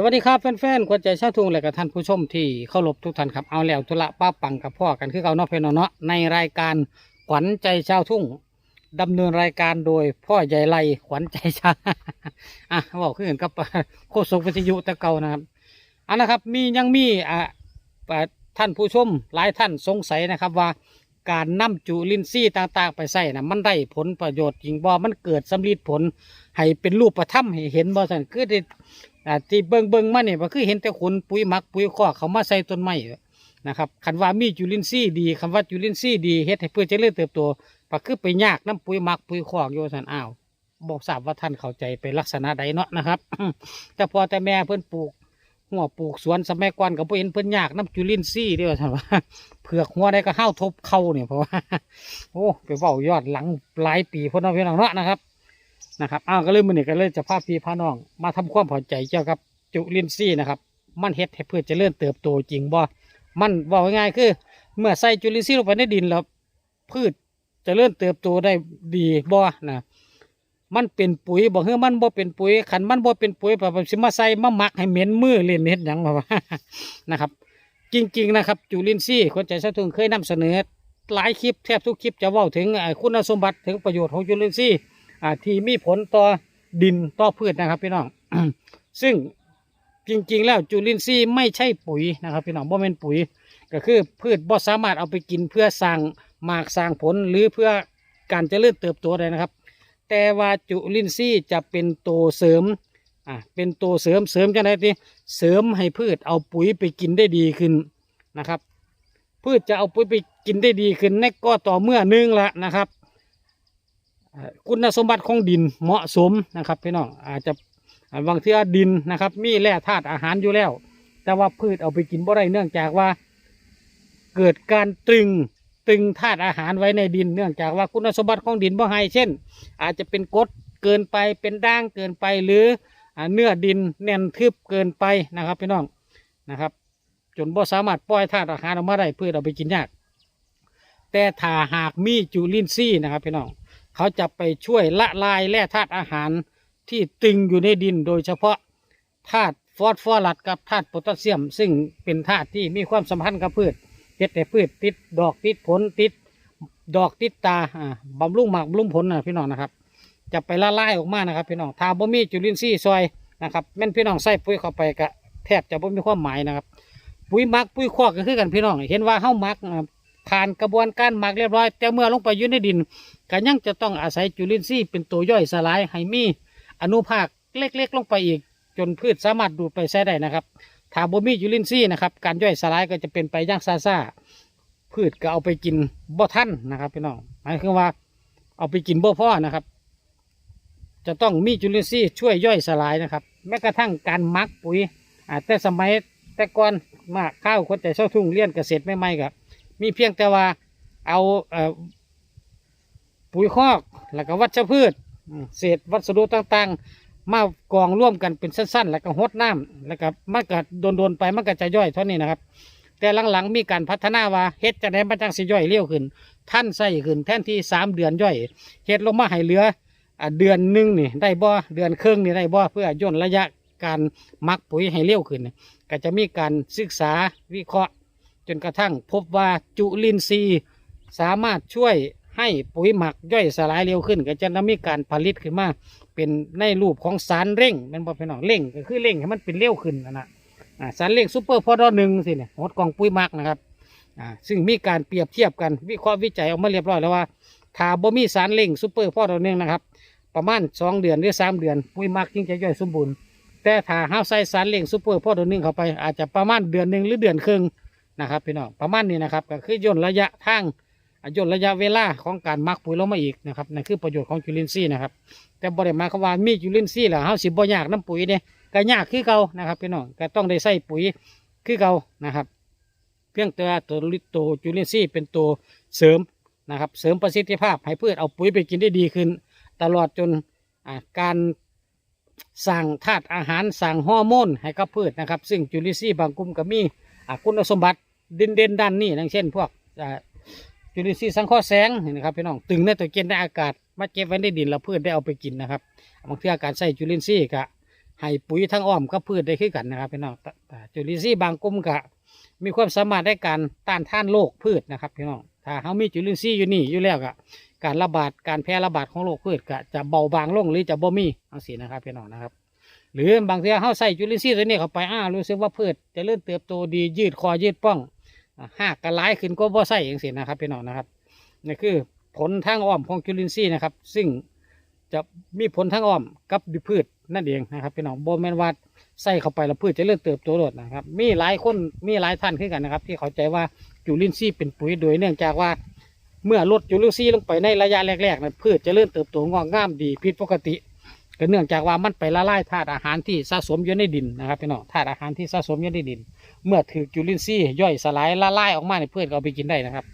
สวัสดีครับแฟนๆคนใจชาวทุ่งและกับท่านผู้ชมที่เข้ารบทุกท่านครับเอาแล้วธุระป้าปังกับพ่อกันคือเขาเนอกเพนเนาะในรายการขวัญใจชาวทุ่งดำเนินรายการโดยพ่อใหญ่ไรขวัญใจชาวอะบอกขึ้นกับโฆษกวิทยุตะเกานะครับอันนะครับมียังมีอะท่านผู้ชมหลายท่านสงสัยนะครับว่าการนำจุลินทรีย์ต่างๆ ไปใส่นะมันได้ผลประโยชน์จริงบ่มันเกิดสำลีผลให้เป็นรูปประทับให้เห็นบ่สันคือ อ่าที่เบิ่งเบิ่งมาเนี่ยก็คือเห็นแต่ขนปุ๋ยหมักปุ๋ยคอกเขามาใส่ต้นไม้นะครับคันว่ามีจุลินทรีย์ดีคำว่าจุลินทรีย์ดีเฮ็ดให้พืชเจริญเติบโตก็คือไปยากน้ำปุ๋ยหมักปุ๋ยคอกอยู่สันอ้าวบอกทราบว่าท่านเข้าใจไปลักษณะใดเนาะนะครับ แต่พอแต่แม่เพิ่นปลูกหัวปลูกสวนสมัยก่อนก็บ่เห็นเพิ่อนยากน้ำจุลินทรีย์เด้อท่านว่าเผือกหัวได้ก็ห้าวทบเข้าเนี่ยเพราะว่าโอ้ไปเว้ายอดหลังหลายปีพ่นเอาพี่น้องเนาะนะครับ นะครับอ้าวก็เลยมื้อนี้ก็เลยจะพาพี่พาน้อง มาทำความพอใจเกี่ยวกับจุลินทรีย์นะครับ มันเฮ็ดให้พืชเจริญเติบโตจริงบ่มันบอกง่ายๆคือ เมื่อใส่จุลินทรีย์ลงไปในดินแล้วพืชเจริญเติบโตได้ดีบ่นะมันเป็นปุ๋ยบอกเฮ้ยมันบ่เป็นปุ๋ยขันมันบ่เป็นปุ๋ยแบบสิมาใส่มาหมักให้เหม็นมือเล่นเฮ็ดหยังบ่ว่านะครับ จริง ๆ นะครับ จุลินทรีย์คนใจสะทุงเคยนำเสนอ หลายคลิปแทบทุกคลิปจะเว้าถึงคุณสมบัติถึงประโยชน์ของจุลินทรีย์อ่ ที่มีผลต่อดินต่อพืชนะครับพี่น้อง ซึ่งจริงๆ แล้วจุลินทรีย์ไม่ใช่ปุ๋ยนะครับพี่น้องบ่เป็นปุ๋ย ก็คือพืชบ่สามารถเอาไปกินเพื่อสร้างหมากสร้างผลหรือเพื่อการเจริญเติบโตได้นะครับ แต่ว่าจุลินทรีย์จะเป็นตัวเสริมอ่าเป็นตัวเสริมเสริมจังไดที่เสริมให้พืชเอาปุ๋ยไปกินได้ดีขึ้นนะครับ พืชจะเอาปุ๋ยไปกินได้ดีขึ้นในก็ต่อเมื่อหนึงละนะครับ คุณสมบัติของดินเหมาะสมนะครับพี่น้องอาจจะอ่าบางเทื่อดินนะครับ มีแร่ธาตุอาหารอยู่แล้ว แต่ว่าพืชเอาไปกินบ่ได้เนื่องจากว่า เกิดการตรึงตึงธาตุอาหารไว้ในดิน เนื่องจากว่าคุณสมบัติของดินบ่ให้เช่น อาจจะเป็นกรดเกินไปเป็นด่างเกินไปหรือเนื้อดินแน่นทึบเกินไปนะครับพี่น้องนะครับ จนบ่สามารถปล่อยธาตุอาหารออกมาได้พื่อเอาไปกินยาก แต่ถ้าหากมีจุลินทรีย์นะครับพี่น้อง เขาจะไปช่วยละลายแร่ธาตุอาหารที่ตึงอยู่ในดินโดยเฉพาะธาตุฟอสฟอรัสกับธาตุโพแทสเซียม ซึ่งเป็นธาตุที่มีความสัมพันธ์กับพืชเฮ็ดให้พืชติดดอกติดผลติดดอกติดตาอ่าบำรุงหมากบำรุงผลนะพี่น้องนะครับ จะไปละลายออกมานะครับ พี่น้องถ้าบ่มีจุลินทรีย์ซอยนะครับแม่นพี่น้องใส่ปุ๋ยเข้าไปก็แทบจะบ่มีความหมายนะครับ ปุ๋ยหมักปุ๋ยคอกก็คือกันพี่น้อง เห็นว่าเฮาหมักอ่า ผ่านกระบวนการหมักเรียบร้อย แต่เมื่อลงไปอยู่ในดินก็ยังจะต้องอาศัยจุลินทรีย์เป็นตัวย่อยสลายให้มีอนุภาคเล็กๆ ลงไปอีก จนพืชสามารถดูดไปใช้ได้นะครับถ้าบ่มีจุลินทรีย์นะครับ การย่อยสลายก็จะเป็นไปย่างซ่าพืชก็เอาไปกินบ่ทันนะครับพี่น้องหมายคือว่า เอาไปกินบ่พอนะครับ จะต้องมีจุลินทรีย์ช่วยย่อยสลายนะครับ แม้กระทั่งการมักปุ๋ยอาแต่สมัยแต่ก่อนมาข้าวคนแต่เช้าทุ่งเลี้ยนเกษตรใหม่กับ มีเพียงแต่ว่าเอาเอ่อปุ๋ยคอกแล้วก็วัชพืชอืมเศษวัสดุต่างๆ มากองร่วมกันเป็นสั้นๆ แล้วก็หดน้ำแล้วก็มันก็โดนๆไปมันก็จะย่อยเท่านี้นะครับ แต่หลังๆมีการพัฒนาว่าเฮ็ดจะได้มาจังสิย่อยเร็วขึ้น ท่านใส่ขึ้นแทนที่สามเดือนย่อยเฮ็ดลงมาให้เหลืออ่าเดือนหนึ่งนี่ได้บ่เดือนครึ่งนี่ได้บ่เพื่อย่นระยะการหมักปุ๋ยให้เร็วขึ้น ก็จะมีการศึกษาวิเคราะห์ จนกระทั่งพบว่าจุลินทรีย์สามารถช่วยให้ปุ๋ยหมักย่อยสลายเร็วขึ้น ก็จะนำมีการผลิตขึ้นมา เป็นในรูปของสารเร่งมันบอกพี่น้องเร่งก็คือเร่งให้มันเป็นเร็วขึ้นนะนะสารเร่งซูเปอร์พอดอหนึ่งสิเนี่ยหดกล่องปุ๋ยหมักนะครับซึ่งมีการเปรียบเทียบกันวิเคราะห์วิจัยออกมาเรียบร้อยแล้วว่าถ้าบ่มีสารเร่งซูเปอร์พอดอหนึ่งนะครับประมาณสองเดือนหรือสามเดือนปุ๋ยหมักจึงจะย่อยสมบูรณ์แต่ถ้าห้าใส่สารเร่งซูเปอร์พอดอหนึ่งเข้าไปอาจจะประมาณเดือนหนึ่งหรือเดือนครึ่ง นะครับพี่น้องประมาณนี้นะครับก็คือย่นระยะทางย่นระยะเวลาของการมักปุ๋ยลงมาอีกนะครับนั่นคือประโยชน์ของจุลินทรีย์นะครับ แต่บริมาคำว่ามีจุลินทรีย์แล้วเฮาสิบ่ยากน้ำปุ๋ยเนี่ยก็ยากคือเก่านะครับพี่น้องก็ต้องได้ใส่ปุ๋ยคือเก่านะครับ เพียงแต่ตัวตัวจุลินทรีย์เป็นตัวเสริมนะครับ เสริมประสิทธิภาพให้พืชเอาปุ๋ยไปกินได้ดีขึ้น ตลอดจนการสั่งธาตุอาหารสั่งฮอร์โมนให้กับพืชนะครับ ซึ่งจุลินทรีย์บางกลุ่มก็มีอคุณสมบัติ เด่นเด่นด้านนี้อย่างเช่น พวกจุลินทรีย์สังเคราะห์แสงนะครับพี่น้องตึงในตัวเกณฑ์ในอากาศมาเก็บไว้ในดินแล้วพืชได้เอาไปกินนะครับบางทีอาการใส่จุลินทรีย์ก็ให้ปุ๋ยทั้งอ้อมกับพืชได้ขึ้นกันนะครับพี่น้องจุลินทรีย์บางกลุ่มก็มีความสามารถในการต้านทานโรคพืชนะครับพี่น้องถ้าเขามีจุลินทรีย์อยู่นี่อยู่แล้วก็การระบาดการแพร่ระบาดของโรคพืชก็จะเบาบางลงหรือจะบ่มีเอาสินะครับพี่น้องนะครับ หรือบางทีเขาใส่จุลินทรีย์ตัวนี้เข้าไปอ้ารู้สึกว่าพืชจะเริ่มเติบโตดียืดคอยืดป้อง หากกระไลขึ้นก็บ่ใส่อย่างสินะครับพี่น้องนะครับนี่คือผลทางอ้อมของจุลินทรีย์นะครับ ซึ่งจะมีผลทางอ้อมกับพืชนั่นเองนะครับพี่น้องบ่แม่นว่าใส่เข้าไปแล้วพืชจะเริ่มเติบโตโดดนะครับ มีหลายคนมีหลายท่านขึ้นกันนะครับ ที่เข้าใจว่าจุลินทรีย์เป็นปุ๋ยโดยเนื่องจากว่าเมื่อลดจุลินทรีย์ลงไปในระยะแรกๆนะพืชจะเริ่มเติบโตงอกงามดีผิดปกติ ก็เนื่องจากว่ามันไปละลายธาตุอาหารที่สะสมอยู่ในดินนะครับพี่น้องธาตุอาหารที่สะสมอยู่ในดิน เมื่อถือจุลินทรีย์ย่อยสลายละลายออกมาในพืชก็เอาไปกินได้นะครับ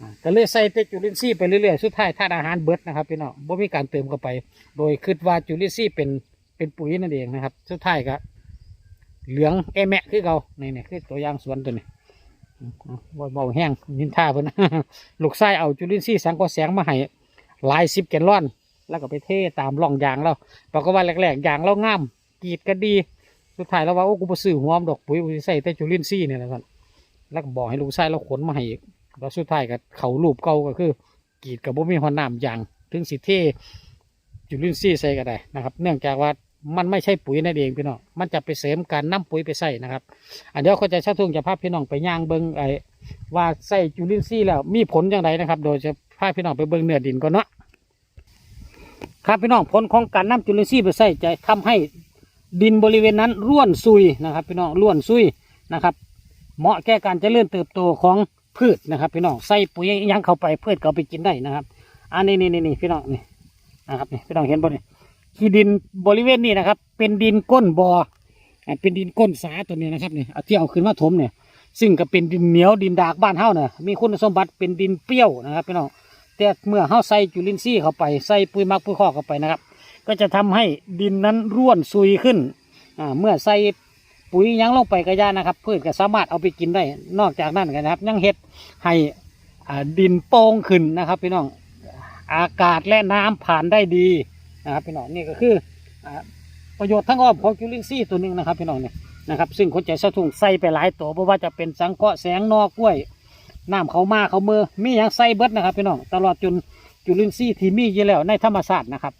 อ่าก็เลยใส่แต่จุลินทรีย์ไปเรื่อยๆสุดท้ายธาตุอาหารเบิดนะครับพี่น้องบ่มีการเติมเข้าไป โดยคิดว่าจุลินทรีย์เป็นเป็นปุ๋ยนั่นเองนะครับ สุดท้ายก็เหลืองแอแมะคือเขานี่นี่คือตัวอย่างสวนตัวนี้อืมอาบ่เบาแห้งนินท่าเพิ่นลูกไส้เอาจุลินทรีย์สังเคราะห์แสงมาให้หลายสิบแกนลอน แล้วก็ไปเทตามร่องยางเราปรากฏว่าแรกๆยางเรางามกรีดก็ดี สุดท้ายเราว่าโอ้กูไปซื้อหัวมดอกปุ๋ยกูใส่แต่จุลินทรีย์เนี่ยนะท่านแล้วก็บอกให้ลูกชายเราขนมาให้อีกแล้วสุดท้ายก็เขารูปเก่าก็คือกรีดกับบ่มีหอนน้ำยางถึงสิเทจุลินทรีย์ใส่ก็ได้นะครับ เนื่องจากว่ามันไม่ใช่ปุ๋ยนั่นเองพี่น้อง มันจะไปเสริมการนํปุ๋ยไปใส่นะครับ อันเดี๋ยวเขาจะชักทุ่งจะพาพี่น้องไปย่างเบิ้งไอ้ว่าใส่จุลินทรีย์แล้วมีผลอย่างไรนะครับ โดยจะพาพี่น้องไปเบิ้งเนื้อดินก่อนเนาะ ครับพี่น้องผลของการนำจุลินทรีย์ไปใส่จะทำให้ดินบริเวณนั้นร่วนซุยนะครับ พี่น้องร่วนซุยนะครับ เหมาะแก่การเจริญเติบโตของพืชนะครับ พี่น้องใส่ปุ๋ยยังเข้าไปพืชก็เอาไปกินได้นะครับ อันนี้นี่นี่พี่น้องนี่นะครับนี่พี่น้องเห็นบ่เนี่ยที่ดินบริเวณนี้นะครับ เป็นดินก้นบ่ออ่าเป็นดินก้นสาตัวนี้นะครับนี่เอาที่เอาขึ้นมาถมเนี่ยซึ่งก็เป็นดินเหนียวดินดากบ้านเฮาเนี่ยมีคุณสมบัติเป็นดินเปรี้ยวนะครับพี่น้อง แต่เมื่อเฮาใส่จุลินทรีย์เข้าไปใส่ปุ๋ยหมักปุ๋ยคอกเข้าไปนะครับ ก็จะทำให้ดินนั้นร่วนซุยขึ้นอ่าเมื่อใส่ปุ๋ยยังลงไปกระยานะครับ พืชก็สามารถเอาไปกินได้นอกจากนั้นกันนะครับ ยังเฮ็ดให้ดินโป่งขึ้นนะครับพี่น้องอากาศและน้ำผ่านได้ดีนะครับพี่น้องนี่ก็คืออประโยชน์ทั้งอ้อมของจุลินทรีย์ตัวหนึ่งนะครับพี่น้องเนี่ยนะครับ ซึ่งคนใจสะทุ่งใส่ไปหลายตัวเพราะว่าจะเป็นสังเคราะห์แสงนอกล้วย น้ำเขามาเขามือมีอย่างใส่เบิดนะครับพี่น้องตลอดจนจุลินทรีย์ที่มีอยู่แล้วในธรรมชาตินะครับ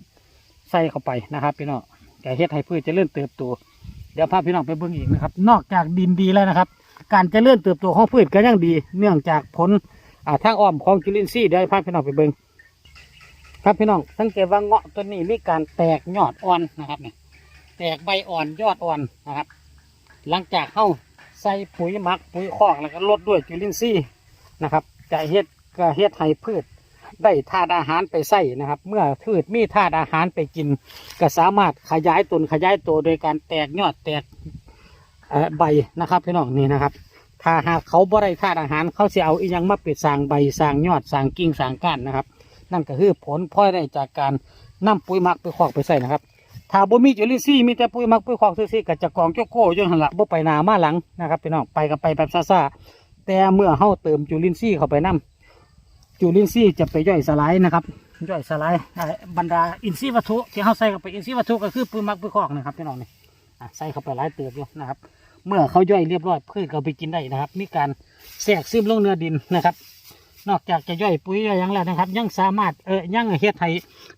ใส่เข้าไปนะครับพี่น้องจะเฮ็ดให้พืชเจริญเติบโตเดี๋ยวพาพี่น้องไปเบิ่งอีกนะครับ นอกจากดินดีแล้วนะครับ การเจริญเติบโตของพืชก็ยังดี เนื่องจากผลอ่าทางอ้อมของจุลินทรีย์เดี๋ยวพาพี่น้องไปเบิ่งครับพี่น้องสังเกตว่าเงาะต้นนี้มีการแตกยอดอ่อนนะครับเนี่ยแตกใบอ่อนยอดอ่อนนะครับ หลังจากเข้าใส่ปุ๋ยหมักปุ๋ยคอกแล้วก็ลดด้วยจุลินทรีย์ นะครับ จะเฮ็ดก็เฮ็ดให้พืชได้ธาตุอาหารไปใส่นะครับ เมื่อพืชมีธาตุอาหารไปกิน ก็สามารถขยายตนขยายตัวโดยการแตกยอดแตกใบนะครับพี่น้องนี่นะครับ ถ้าหากเขาบ่ได้ธาตุอาหารเขาจะเอาอีหยังมาปิดสางใบสางยอดสางกิ่งสางก้านนะครับ นั่นก็คือผลพลอยได้จากการนำปุ๋ยหมักไปคอกไปใส่นะครับ ถ้าบ่มีจุลินทรีย์มีแต่ปุ๋ยหมักปุ๋ยคอกซื่อๆก็จะกองโจโก้อยนหันละบ่ไปนามาหลังนะครับพี่น้องไปกันไปแบบซ่าๆ แต่เมื่อเฮาเติมจุลินทรีย์เข้าไปนํจุลินทรีย์จะไปย่อยสลายนะครับ ย่อยสลายบรรดาอินทรีย์วัตถุที่เฮาใส่เข้าไปอินทรีย์วัตถุก็คือปุ๋ยมักปุ๋ยคอกนะครับพี่น้องนี่ใส่เข้าไปหลายเติบอยู่นะครับ เมื่อเขาย่อยเรียบร้อยพืชก็เอาไปกินได้นะครับ มีการแทรกซึมลงเนื้อดินนะครับ นอกจากจะย่อยปุ๋ยย่อยยังแล้วนะครับ ยังสามารถเออยังเฮ็ดให้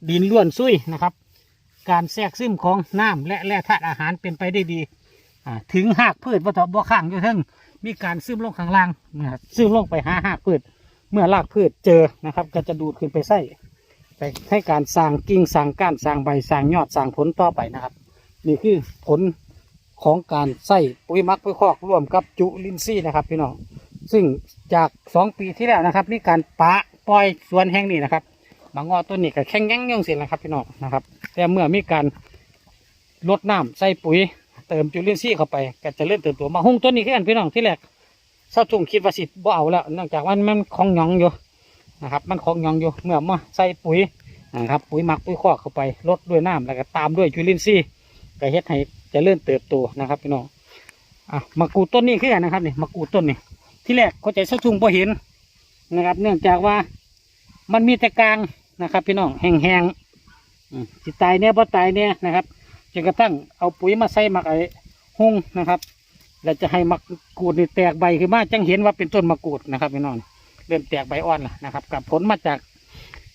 ดินล้วนซุยนะครับ การแทรกซึมของน้ำและแร่ธาตุอาหารเป็นไปได้ดีถึงหากพืชวัตถุบ่ข้างอยู่ทั้ง มีการซึมลงข้างล่างนะครับซึมลงไปหาหากพืช เมื่อรากพืชเจอนะครับ ก็จะดูดขึ้นไปใส่ไปให้การสร้างกิ่งสร้างก้านสร้างใบสร้างยอดสร้างผลต่อไปนะครับ นี่คือผลของการใส่ปุ๋ยมักปุ๋ยคอกร่วมกับจุลินทรีย์นะครับพี่น้องซึ่งจากสองปีที่แล้วนะครับมีการปะปล่อยสวนแห่งนี้นะครับบางงอต้นนี้ก็แข็งแยังย่งเสียแล้วครับพี่น้องนะครับ แต่เมื่อมีการลดน้ำใส่ปุ๋ย เติมจุลินทรีย์เข้าไปก็จะเริ่มเติบโตมาหุ้งต้นนี้คือกันพี่น้องที่แรกเศร้าทุ่งคิดว่าสิบ่เอาแล้วเนื่องจากว่ามันของหยองอยู่นะครับ มันของหยองอยู่เมื่อมาใส่ปุ๋ยนะครับปุ๋ยหมักปุ๋ยคอกเข้าไปลดด้วยน้ำแล้วก็ตามด้วยจุลินทรีย์ก็เฮ็ดให้จะเริ่มเติบโตนะครับพี่น้องอะมะกรูดต้นนี้คือกันนะครับนี่มะกรูดต้นนี้ที่แรกเขาใจเศร้าทุ่งพอเห็นนะครับ เนื่องจากว่ามันมีแต่กลางนะครับ พี่น้องแห้งๆอืมสิตายเนี่ยบ่ตายเนี่ยนะครับ จนกระทั่งเอาปุ๋ยมาใส่หมักไอ้หุ่งนะครับ แล้วจะให้มะกรูดนี่แตกใบขึ้นมาจังเห็นว่าเป็นต้นมะกรูดนะครับพี่น้องเริ่มแตกใบอ่อนนะครับ กับผลมาจาก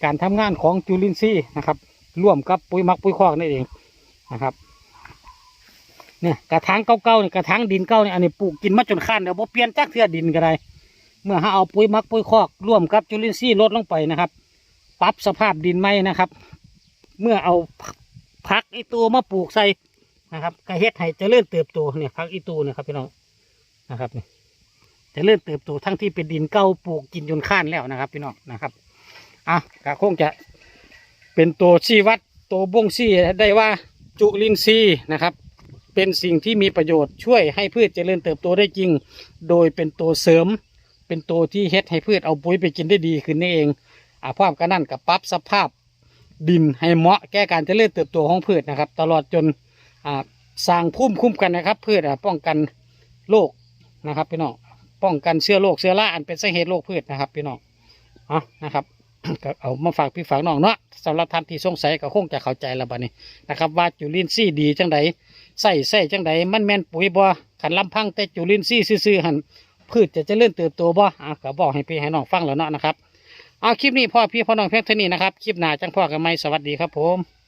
การทำงานของจุลินทรีย์นะครับร่วมกับปุ๋ยมักปุ๋ยคอกนั่นเองนะครับเนี่ยกระถางเก่าๆเนี่ยกระถางดินเก่าเนี่ยอันนี้ปลูกกินมาจนข้นเดี๋ยวบ่เปลี่ยนจากเทือดินก็ได้ เมื่อหาเอาปุ๋ยมักปุ๋ยคอกร่วมกับจุลินทรีย์ลดลงไปนะครับ ปรับสภาพดินไหมนะครับ เมื่อเอา ผักอีตูมาปลูกใส่นะครับก็เฮ็ดให้เจริญเติบโตเนี่ยผักอีตูเนี่ยครับพี่น้องนะครับนี่เจริญเติบโตทั้งที่เป็นดินเก่าปลูกกินจนข้านแล้วนะครับ พี่น้องนะครับอะก็คงจะเป็นตัวชี้วัดตัวบ่งชี้ได้ว่าจุลินทรีย์นะครับ เป็นสิ่งที่มีประโยชน์ช่วยให้พืชเจริญเติบโตได้จริง โดยเป็นตัวเสริม เป็นตัวที่เฮ็ดให้พืชเอาปุ๋ยไปกินได้ดีขึ้นนี่เองอ่าพร้อมกันนั่นกับปรับสภาพ ดินให้เหมาะแก้การเจริญเติบโตของพืชนะครับ ตลอดจนสร้างภูมิคุ้มกันนะครับ พืชป้องกันโรคนะครับพี่น้องป้องกันเชื้อโรคเชื้อราอันเป็นสาเหตุโรคพืชนะครับพี่น้องเอานะครับก็เอามาฝากพี่ฝากน้องเนาะสำหรับท่านที่สงสัยก็คงจะเข้าใจแล้วบัดนี้นะครับ ว่าจุลินทรีย์ดีจังใดใส่ใส่จังใดมันแม่นปุ๋ยบ่ขันลำพังแต่จุลินทรีย์ซื่อๆหันพืชจะเจริญเติบโตบ่อะก็บอกให้พี่ให้น้องฟังแล้วเนาะนะครับ เอาคลิปนี้พ่อพี่พ่อน้องเพียงเท่านี้นะครับ คลิปหน้าจังพ่อกันไหมสวัสดีครับผม